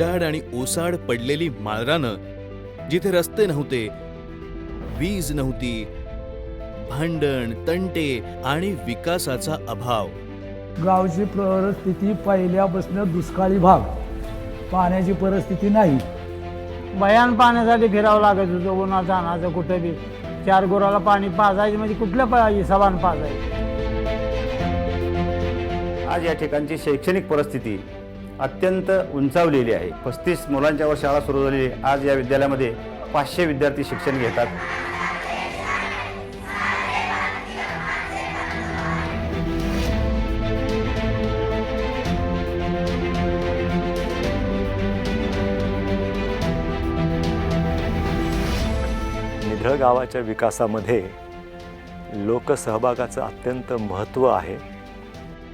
आणि ओसाड पडलेली माळरानं जिथे रस्ते नव्हते वीज नव्हती भांडण तंटे आणि विकासाचा अभाव. गावची परिस्थिती पहिल्यापासून दुष्काळी भाग. पाण्याची परिस्थिती नाही. भयान पाण्यासाठी फिरावं लागत होतं उन्हाचं अनाचं कुठं बी चार गुराला पाणी पाजायचं म्हणजे कुठल्या पा हिसाबानं पाजायचं? आज या ठिकाणची शैक्षणिक परिस्थिती अत्यंत उंचावलेली आहे. पस्तीस मुलांच्यावर शाळा सुरू झालेली आज या विद्यालयामध्ये पाचशे विद्यार्थी शिक्षण घेतात. निधळ गावाच्या विकासामध्ये लोकसहभागाचं अत्यंत महत्त्व आहे.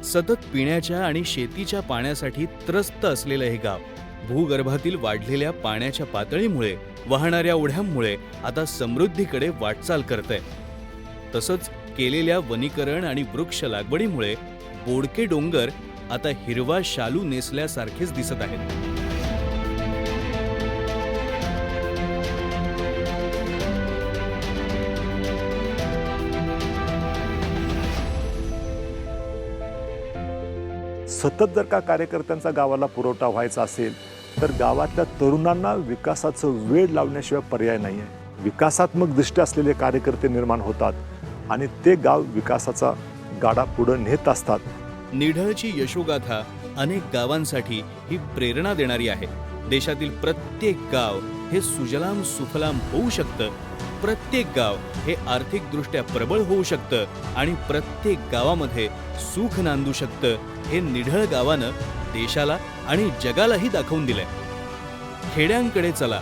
सतत पिण्याच्या आणि शेतीच्या पाण्यासाठी त्रस्त असलेलं हे गाव भूगर्भातील वाढलेल्या पाण्याच्या पातळीमुळे वाहणाऱ्या ओढ्यांमुळे आता समृद्धीकडे वाटचाल करतंय. तसंच केलेल्या वनीकरण आणि वृक्ष लागवडीमुळे बोडके डोंगर आता हिरवा शालू नेसल्यासारखेच दिसत आहेत. सतत जर का कार्यकर्त्यांचा गावाला पुरवठा व्हायचा असेल तर गावातल्या तरुणांना विकासाचं वेळ लावण्याशिवाय पर्याय नाही आहे विकासात्मक दृष्ट्या असलेले कार्यकर्ते निर्माण होतात आणि ते गाव विकासाचा गाडा पुढं नेत असतात. निढळची यशोगाथा अनेक गावांसाठी ही प्रेरणा देणारी आहे. देशातील प्रत्येक गाव हे सुजलाम सुफलाम होऊ शकतं. प्रत्येक गाव हे आर्थिकदृष्ट्या प्रबळ होऊ शकतं आणि प्रत्येक गावामध्ये सुख नांदू शकतं हे निढळ गावानं देशाला आणि जगालाही दाखवून दिलंय. खेड्यांकडे चला.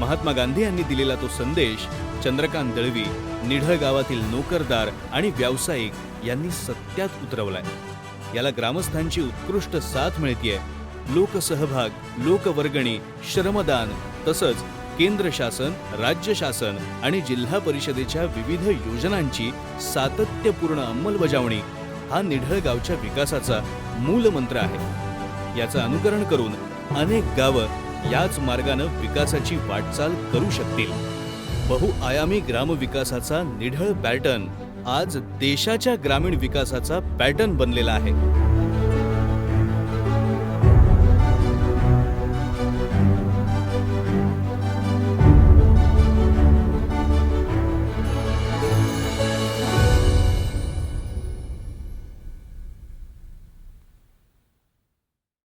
महात्मा गांधी यांनी दिलेला तो संदेश चंद्रकांत दळवी निढळ गावातील नोकरदार आणि व्यावसायिक यांनी सत्यात उतरवलाय. याला ग्रामस्थांची उत्कृष्ट साथ मिळतीये. लोकसहभाग लोकवर्गणी श्रमदान तसंच केंद्र शासन राज्य शासन आणि जिल्हा परिषदेच्या विविध योजनांची सातत्यपूर्ण अंमलबजावणी हा निढळ गावच्या विकासाचा मूल मंत्र आहे. याचं अनुकरण करून अनेक गावं याच मार्गानं विकासाची वाटचाल करू शकतील. बहुआयामी ग्रामविकासाचा निढळ पॅटर्न आज देशाच्या ग्रामीण विकासाचा पॅटर्न बनलेला आहे.